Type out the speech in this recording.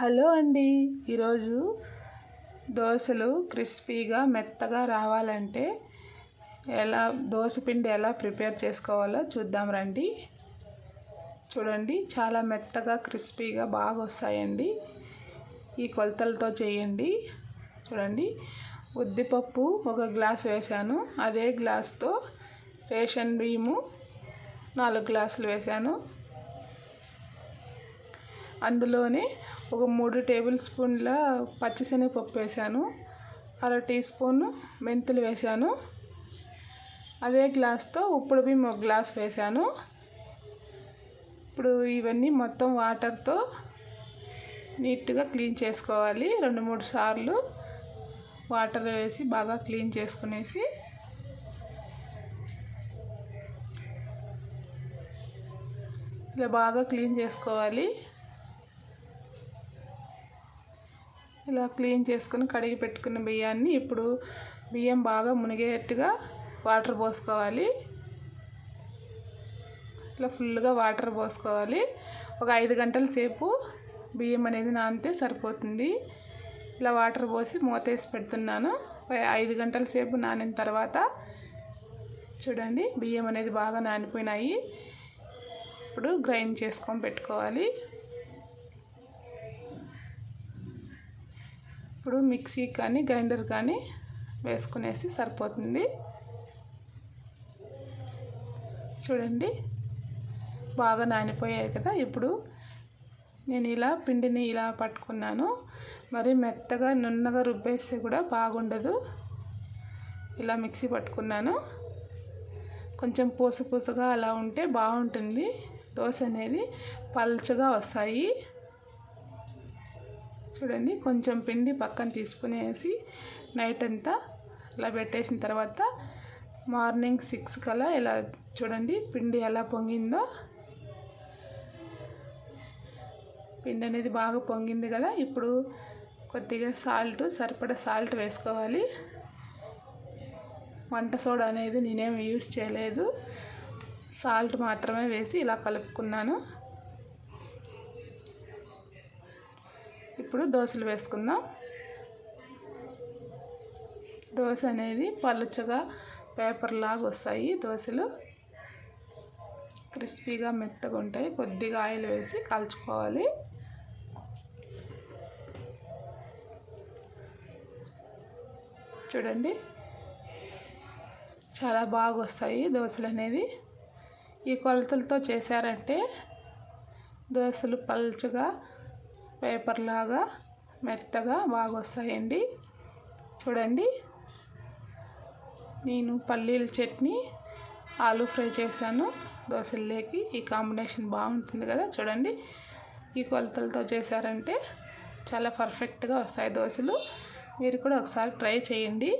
Hello అండి. ఈరోజు దోశలు క్రిస్పీగా మెత్తగా రావాలంటే ఎలా దోశ పిండి ఎలా ప్రిపేర్ చేసుకోవాలో చూద్దాం రండి. చూడండి చాలా మెత్తగా క్రిస్పీగా బాగా వస్తాయండి. ఈ కొలతలతో చేయండి. చూడండి ఉద్దిపప్పు ఒక గ్లాస్ వేసాను అదే గ్లాస్తో రేషన్ బియ్యము నాలుగు గ్లాసులు వేసాను అందులోనే ఒక మూడు టేబుల్ స్పూన్ల పచ్చిశనగపప్పు వేసాను. అర టీ స్పూన్ మెంతులు వేసాను. అదే గ్లాస్తో ఉప్పుడు బియ్యం ఒక గ్లాస్ వేసాను. ఇప్పుడు ఇవన్నీ మొత్తం వాటర్తో నీట్గా క్లీన్ చేసుకోవాలి. రెండు మూడు సార్లు వాటర్ వేసి బాగా క్లీన్ చేసుకునేసి ఇలా బాగా క్లీన్ చేసుకోవాలి. ఇలా క్లీన్ చేసుకుని కడిగి పెట్టుకున్న బియ్యాన్ని ఇప్పుడు బియ్యం బాగా మునిగేట్టుగా వాటర్ పోసుకోవాలి. ఇట్లా ఫుల్గా వాటర్ పోసుకోవాలి. ఒక ఐదు గంటల సేపు బియ్యం అనేది నానితే సరిపోతుంది. ఇలా వాటర్ పోసి మూతేసి పెడుతున్నాను. ఐదు గంటల సేపు నానిన తర్వాత చూడండి బియ్యం అనేది బాగా నానిపోయినాయి. ఇప్పుడు గ్రైండ్ చేసుకొని పెట్టుకోవాలి. ఇప్పుడు మిక్సీ కానీ గ్రైండర్ కానీ వేసుకునేసి సరిపోతుంది. చూడండి బాగా నానిపోయాయి కదా. ఇప్పుడు నేను ఇలా పిండిని ఇలా పట్టుకున్నాను. మరి మెత్తగా నున్నగా రుబ్బేస్తే కూడా బాగుండదు. ఇలా మిక్సీ పట్టుకున్నాను. కొంచెం పూస పూసగా అలా ఉంటే బాగుంటుంది. దోశ అనేది పల్చగా వస్తాయి. చూడండి కొంచెం పిండి పక్కన తీసుకునేసి నైట్ అంతా ఇలా పెట్టేసిన తర్వాత మార్నింగ్ సిక్స్ కల్లా ఇలా చూడండి పిండి ఎలా పొంగిందో. పిండి అనేది బాగా పొంగింది కదా ఇప్పుడు కొద్దిగా సాల్ట్ సరిపడా సాల్ట్ వేసుకోవాలి. వంట సోడా అనేది నేనేం యూస్ చేయలేదు. సాల్ట్ మాత్రమే వేసి ఇలా కలుపుకున్నాను. ఇప్పుడు దోశలు వేసుకుందాం. దోశ అనేది పలుచగా పేపర్ లాగా వస్తాయి దోశలు. క్రిస్పీగా మెత్తగా ఉంటాయి. కొద్దిగా ఆయిల్ వేసి కాల్చుకోవాలి. చూడండి. చాలా బాగా వస్తాయి దోశలు అనేది ఈ కొలతలతో చేశారంటే దోశలు పలుచగా పేపర్ లాగా మెత్తగా బాగా వస్తాయండి చూడండి. నేను పల్లీల చట్నీ ఆలూ ఫ్రై చేశాను. దోశల్లోకి ఈ కాంబినేషన్ బాగుంటుంది కదా చూడండి. ఈ కొలతలతో చేశారంటే చాలా పర్ఫెక్ట్గా వస్తాయి దోశలు. మీరు కూడా ఒకసారి ట్రై చేయండి.